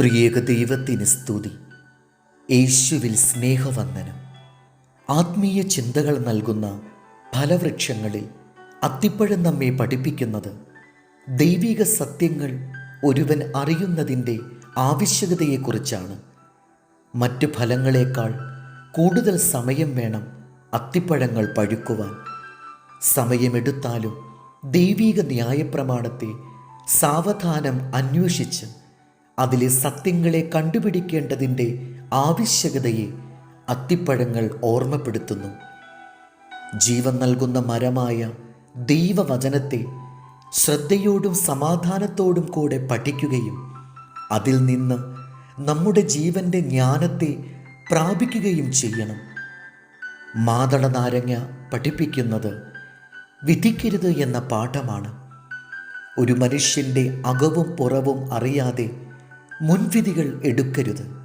ത്രിയേക ദൈവത്തിന് സ്തുതി. യേശുവിൽ സ്നേഹവന്ദനം. ആത്മീയ ചിന്തകൾ നൽകുന്ന ഫലവൃക്ഷങ്ങളിൽ അത്തിപ്പഴം നമ്മെ പഠിപ്പിക്കുന്നത് ദൈവിക സത്യങ്ങൾ ഒരുവൻ അറിയുന്നതിന്റെ ആവശ്യകതയെക്കുറിച്ചാണ്. മറ്റ് ഫലങ്ങളെക്കാൾ കൂടുതൽ സമയം വേണം അത്തിപ്പഴങ്ങൾ പഴുക്കുവാൻ. സമയമെടുത്താലും ദൈവിക ന്യായപ്രമാണത്തെ സാവധാനം അന്വേഷിച്ച് അതിലെ സത്യങ്ങളെ കണ്ടുപിടിക്കേണ്ടതിന്റെ ആവശ്യകതയെ അത്തിപ്പഴങ്ങൾ ഓർമ്മപ്പെടുത്തുന്നു. ജീവൻ നൽകുന്ന മരമായ ദൈവവചനത്തെ ശ്രദ്ധയോടും സമാധാനത്തോടും കൂടെ പഠിക്കുകയും അതിൽ നിന്ന് നമ്മുടെ ജീവന്റെ ജ്ഞാനത്തെ പ്രാപിക്കുകയും ചെയ്യണം. മാതള നാരങ്ങ പഠിപ്പിക്കുന്നത് വിധിക്കരുത് എന്ന പാഠമാണ്. ഒരു മനുഷ്യന്റെ അകവും പുറവും അറിയാതെ മുൻവിധികൾ എടുക്കരുത്.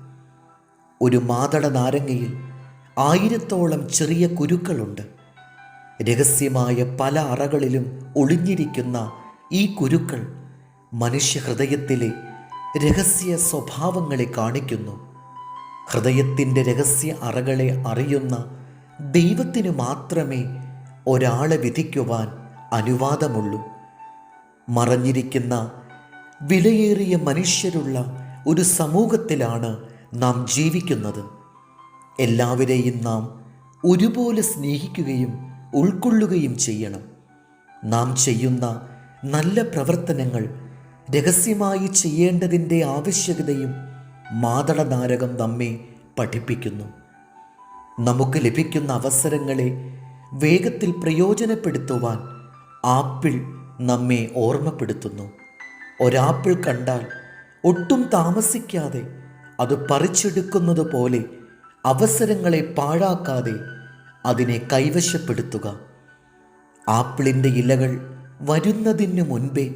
ഒരു മാതട നാരങ്ങയിൽ ആയിരത്തോളം ചെറിയ കുരുക്കളുണ്ട്. രഹസ്യമായ പല അറകളിലും ഒളിഞ്ഞിരിക്കുന്ന ഈ കുരുക്കൾ മനുഷ്യഹൃദയത്തിലെ രഹസ്യ സ്വഭാവങ്ങളെ കാണിക്കുന്നു. ഹൃദയത്തിന്റെ രഹസ്യ അറകളെ അറിയുന്ന ദൈവത്തിന് മാത്രമേ ഒരാളെ വിധിക്കുവാൻ അനുവാദമുള്ളൂ. മറഞ്ഞിരിക്കുന്ന വിലയേറിയ മനുഷ്യരുള്ള ഒരു സമൂഹത്തിലാണ് നാം ജീവിക്കുന്നത്. എല്ലാവരെയും നാം ഒരുപോലെ സ്നേഹിക്കുകയും ഉൾക്കൊള്ളുകയും ചെയ്യണം. നാം ചെയ്യുന്ന നല്ല പ്രവർത്തനങ്ങൾ രഹസ്യമായി ചെയ്യേണ്ടതിന്റെ ആവശ്യകതയും മാതളനാരകം നമ്മെ പഠിപ്പിക്കുന്നു. നമുക്ക് ലഭിക്കുന്ന അവസരങ്ങളെ വേഗത്തിൽ പ്രയോജനപ്പെടുത്തുവാൻ ആപ്പിൾ നമ്മെ ഓർമ്മപ്പെടുത്തുന്നു. ഒരാപ്പിൾ കണ്ടാൽ ഒട്ടും താമസിക്കാതെ അത് പറിച്ചെടുക്കുന്നത് പോലെ അവസരങ്ങളെ പാഴാക്കാതെ അതിനെ കൈവശപ്പെടുത്തുക. ആപ്പിളിന്റെ ഇലകൾ വരുന്നതിന് മുൻപേ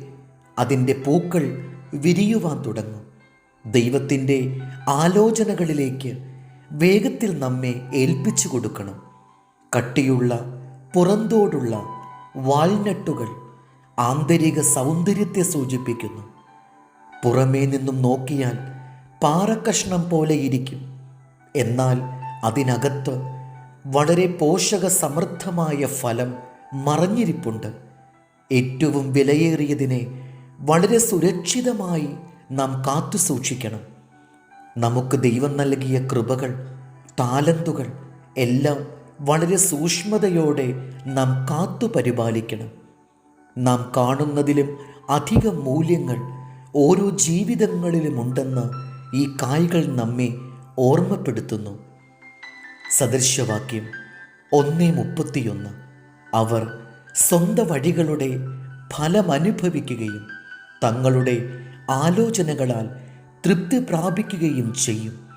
അതിന്റെ പൂക്കൾ വിരിയുവാൻ തുടങ്ങും. ദൈവത്തിന്റെ ആലോചനകളിലേക്ക് വേഗത്തിൽ നമ്മെ ഏൽപ്പിച്ചു കൊടുക്കണം. കട്ടിയുള്ള പുറന്തോടുള്ള വാൾനട്ടുകൾ ആന്തരിക സൗന്ദര്യത്തെ സൂചിപ്പിക്കുന്നു. പുറമേ നിന്നും നോക്കിയാൽ പാറക്കഷ്ണം പോലെ ഇരിക്കും. എന്നാൽ അതിനകത്ത് വളരെ പോഷക സമൃദ്ധമായ ഫലം മറഞ്ഞിരിപ്പുണ്ട്. ഏറ്റവും വിലയേറിയതിനെ വളരെ സുരക്ഷിതമായി നാം കാത്തു സൂക്ഷിക്കണം. നമുക്ക് ദൈവം നൽകിയ കൃപകൾ താലന്തുകൾ എല്ലാം വളരെ സൂക്ഷ്മതയോടെ നാം കാത്തു പരിപാലിക്കണം. നാം കാണുന്നതിലും അധിക മൂല്യങ്ങൾ ഓരോ ജീവിതങ്ങളിലുമുണ്ടെന്ന് ഈ കായ്കൾ നമ്മെ ഓർമ്മപ്പെടുത്തുന്നു. സദൃശവാക്യം ഒന്നേ മുപ്പത്തിയൊന്ന്. അവർ സ്വന്ത വഴികളുടെ ഫലമനുഭവിക്കുകയും തങ്ങളുടെ ആലോചനകളാൽ തൃപ്തി പ്രാപിക്കുകയും ചെയ്യും.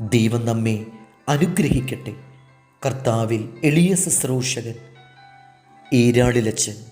ദൈവം നമ്മെ അനുഗ്രഹിക്കട്ടെ. കർത്താവിൽ എളിയ ശുശ്രൂഷകൻ ഈരാളിലച്ചൻ